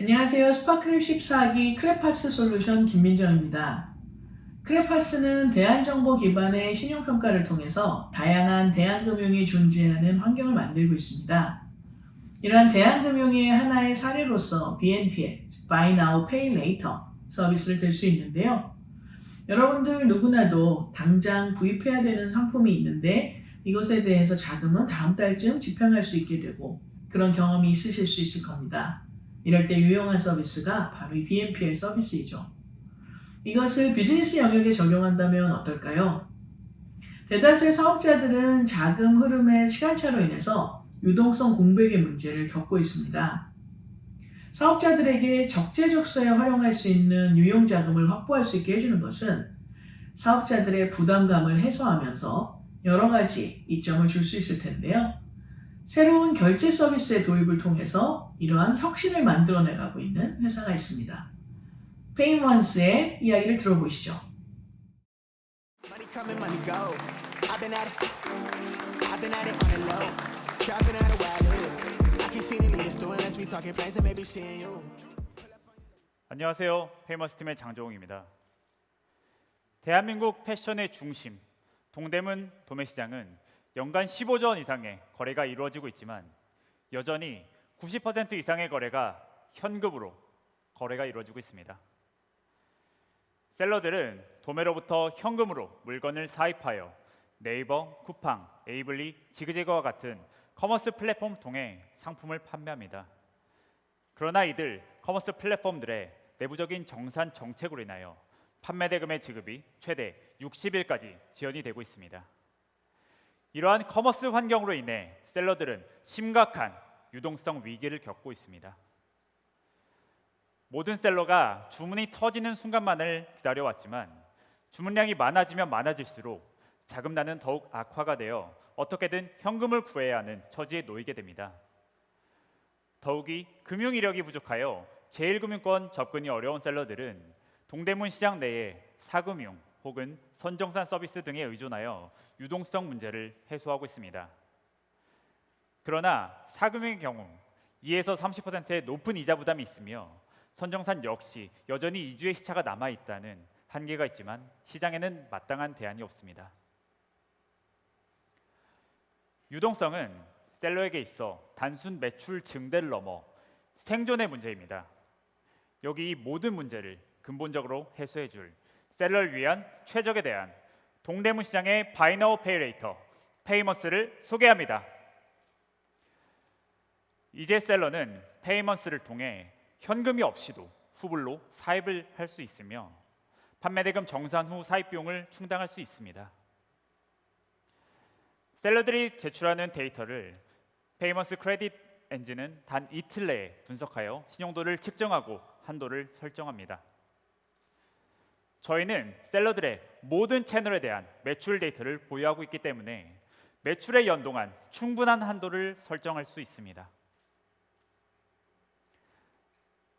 안녕하세요. 스파크랩 14기 크레파스 솔루션 김민정입니다. 크레파스는 대한정보 기반의 신용평가를 통해서 다양한 대한금융이 존재하는 환경을 만들고 있습니다. 이러한 대한금융의 하나의 사례로서 BNPL, Buy Now Pay Later 서비스를 들 수 있는데요. 여러분들 누구나도 당장 구입해야 되는 상품이 있는데 이것에 대해서 자금은 다음 달쯤 집행할 수 있게 되고 그런 경험이 있으실 수 있을 겁니다. 이럴 때 유용한 서비스가 바로 이 BNPL 서비스이죠. 이것을 비즈니스 영역에 적용한다면 어떨까요? 대다수의 사업자들은 자금 흐름의 시간차로 인해서 유동성 공백의 문제를 겪고 있습니다. 사업자들에게 적재적소에 활용할 수 있는 유용 자금을 확보할 수 있게 해주는 것은 사업자들의 부담감을 해소하면서 여러 가지 이점을 줄 수 있을 텐데요. 새로운 결제 서비스의 도입을 통해서 이러한 혁신을 만들어내가고 있는 회사가 있습니다. 페이먼스의 이야기를 들어보시죠. 안녕하세요. 페이머스 팀의 장종욱입니다. 대한민국 패션의 중심, 동대문 도매시장은 연간 15조 원 이상의 거래가 이루어지고 있지만 여전히 90% 이상의 거래가 현금으로 거래가 이루어지고 있습니다. 셀러들은 도매로부터 현금으로 물건을 사입하여 네이버, 쿠팡, 에이블리, 지그재그와 같은 커머스 플랫폼 통해 상품을 판매합니다. 그러나 이들 커머스 플랫폼들의 내부적인 정산 정책으로 인하여 판매 대금의 지급이 최대 60일까지 지연이 되고 있습니다. 이러한 커머스 환경으로 인해 셀러들은 심각한 유동성 위기를 겪고 있습니다. 모든 셀러가 주문이 터지는 순간만을 기다려왔지만 주문량이 많아지면 많아질수록 자금난은 더욱 악화가 되어 어떻게든 현금을 구해야 하는 처지에 놓이게 됩니다. 더욱이 금융 이력이 부족하여 제1금융권 접근이 어려운 셀러들은 동대문 시장 내에 사금융 혹은 선정산 서비스 등에 의존하여 유동성 문제를 해소하고 있습니다. 그러나 사금융의 경우 2에서 30%의 높은 이자 부담이 있으며 선정산 역시 여전히 이주의 시차가 남아 있다는 한계가 있지만 시장에는 마땅한 대안이 없습니다. 유동성은 셀러에게 있어 단순 매출 증대를 넘어 생존의 문제입니다. 여기 이 모든 문제를 근본적으로 해소해 줄 셀러를 위한 최적에 대한 동대문 시장의 바이너우 페이레이터 페이머스를 소개합니다. 이제 셀러는 페이먼스를 통해 현금이 없이도 후불로 사입을 할 수 있으며 판매 대금 정산 후 사입 비용을 충당할 수 있습니다. 셀러들이 제출하는 데이터를 페이먼스 크레딧 엔진은 단 이틀 내에 분석하여 신용도를 측정하고 한도를 설정합니다. 저희는 셀러들의 모든 채널에 대한 매출 데이터를 보유하고 있기 때문에 매출에 연동한 충분한 한도를 설정할 수 있습니다.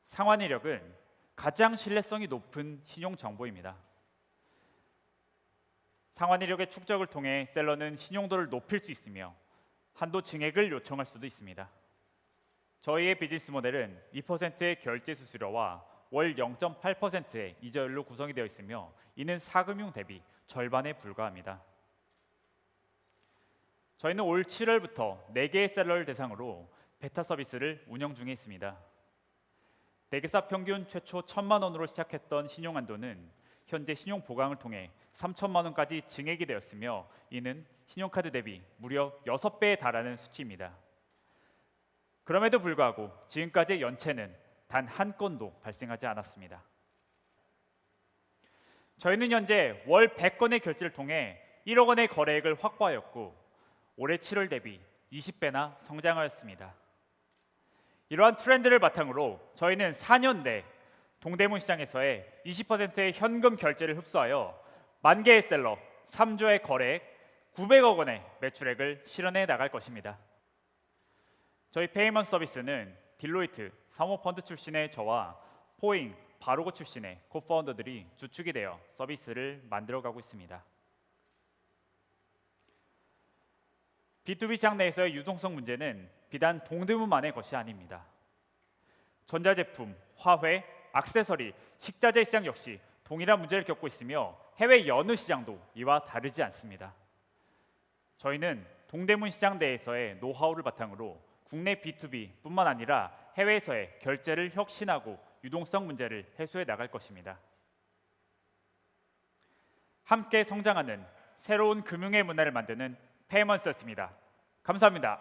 상환 이력은 가장 신뢰성이 높은 신용 정보입니다. 상환 이력의 축적을 통해 셀러는 신용도를 높일 수 있으며 한도 증액을 요청할 수도 있습니다. 저희의 비즈니스 모델은 2%의 결제 수수료와 월 0.8%의 이자율로 구성이 되어 있으며 이는 사금융 대비 절반에 불과합니다. 저희는 올 7월부터 4개의 셀러를 대상으로 베타 서비스를 운영 중에 있습니다. 4개사 평균 최초 1천만 원으로 시작했던 신용 한도는 현재 신용 보강을 통해 3천만 원까지 증액이 되었으며 이는 신용카드 대비 무려 6배에 달하는 수치입니다. 그럼에도 불구하고 지금까지의 연체는 단 한 건도 발생하지 않았습니다. 저희는 현재 월 100건의 결제를 통해 1억 원의 거래액을 확보하였고 올해 7월 대비 20배나 성장하였습니다. 이러한 트렌드를 바탕으로 저희는 4년 내 동대문 시장에서의 20%의 현금 결제를 흡수하여 만 개의 셀러 3조의 거래액 900억 원의 매출액을 실현해 나갈 것입니다. 저희 페이먼 서비스는 딜로이트 사모펀드 출신의 저와 포잉 바로고 출신의 코파운더들이 주축이 되어 서비스를 만들어가고 있습니다. B2B 시장 내에서의 유동성 문제는 비단 동대문만의 것이 아닙니다. 전자제품, 화훼, 액세서리, 식자재 시장 역시 동일한 문제를 겪고 있으며 해외 여느 시장도 이와 다르지 않습니다. 저희는 동대문 시장 내에서의 노하우를 바탕으로 국내 B2B뿐만 아니라 해외에서의 결제를 혁신하고 유동성 문제를 해소해 나갈 것입니다. 함께 성장하는 새로운 금융의 문화를 만드는 페이먼스였습니다. 감사합니다.